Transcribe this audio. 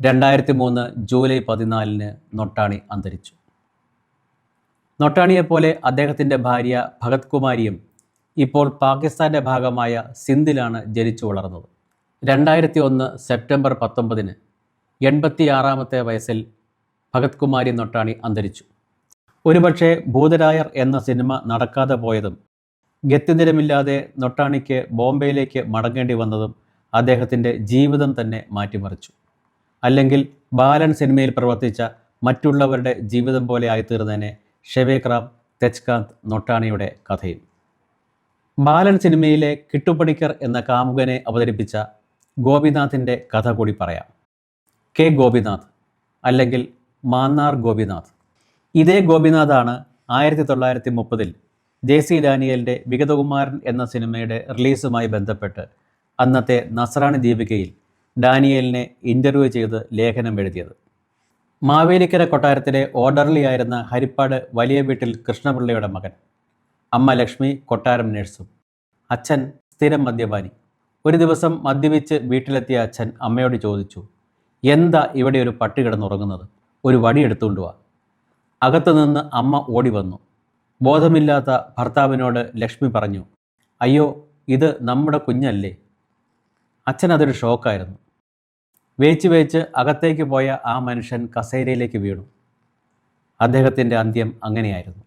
രണ്ടായിരത്തി മൂന്ന് ജൂലൈ പതിനാലിന് നൊട്ടാണി അന്തരിച്ചു. നൊട്ടാണിയെപ്പോലെ അദ്ദേഹത്തിന്റെ ഭാര്യ ഭഗത് കുമാരിയും ഇപ്പോൾ പാകിസ്ഥാന്റെ ഭാഗമായ സിന്ധിലാണ് ജനിച്ചു വളർന്നത്. രണ്ടായിരത്തി ഒന്ന് സെപ്റ്റംബർ പത്തൊമ്പതിന് എൺപത്തിയാറാമത്തെ വയസ്സിൽ ഭഗത് കുമാരി നൊട്ടാണി അന്തരിച്ചു. ഒരുപക്ഷെ ഭൂതരായർ എന്ന സിനിമ നടക്കാതെ പോയതും ഗത്യന്തരമില്ലാതെ നൊട്ടാണിക്ക് ബോംബെയിലേക്ക് മടങ്ങേണ്ടി വന്നതും അദ്ദേഹത്തിന്റെ ജീവിതം തന്നെ മാറ്റിമറിച്ചു. അല്ലെങ്കിൽ ബാലൻ സിനിമയിൽ പ്രവർത്തിച്ച മറ്റുള്ളവരുടെ ജീവിതം പോലെ ആയിത്തീർന്നതിനെ ഷെവേക്രാം തെജ്കാന്ത് നൊട്ടാണിയുടെ കഥയും ബാലൻ സിനിമയിലെ കിട്ടുപണിക്കർ എന്ന കാമുകനെ അവതരിപ്പിച്ച ഗോപിനാഥിന്റെ കഥ കൂടി പറയാം. കെ ഗോപിനാഥ് അല്ലെങ്കിൽ മാന്നാർ ഗോപിനാഥ്. ഇതേ ഗോപിനാഥാണ് ആയിരത്തി തൊള്ളായിരത്തി മുപ്പതിൽ ജെ സി ഡാനിയലിന്റെ വിഗതകുമാരൻ എന്ന സിനിമയുടെ റിലീസുമായി ബന്ധപ്പെട്ട് അന്നത്തെ നസ്രാണി ദീപികയിൽ ഡാനിയലിനെ ഇന്റർവ്യൂ ചെയ്ത് ലേഖനം എഴുതിയത്. മാവേലിക്കര കൊട്ടാരത്തിലെ ഓർഡർലി ആയിരുന്ന ഹരിപ്പാട് വലിയ വീട്ടിൽ കൃഷ്ണപിള്ളയുടെ മകൻ. അമ്മ ലക്ഷ്മി കൊട്ടാരം നഴ്സും. അച്ഛൻ സ്ഥിരം മദ്യപാനി. ഒരു ദിവസം മദ്യപിച്ച് വീട്ടിലെത്തിയ അച്ഛൻ അമ്മയോട് ചോദിച്ചു എന്താ ഇവിടെ ഒരു പട്ടി കിടന്നുറങ്ങുന്നത്? ഒരു വടി എടുത്തുകൊണ്ട് വാ. അകത്തു നിന്ന് അമ്മ ഓടി വന്നു. ബോധമില്ലാത്ത ഭർത്താവിനോട് ലക്ഷ്മി പറഞ്ഞു അയ്യോ ഇത് നമ്മുടെ കുഞ്ഞല്ലേ. അച്ഛൻ അതൊരു ഷോക്കായിരുന്നു. വേച്ച് വേച്ച് അകത്തേക്ക് പോയ ആ മനുഷ്യൻ കസേരയിലേക്ക് വീണു. അദ്ദേഹത്തിന്റെ അന്ത്യം അങ്ങനെയായിരുന്നു.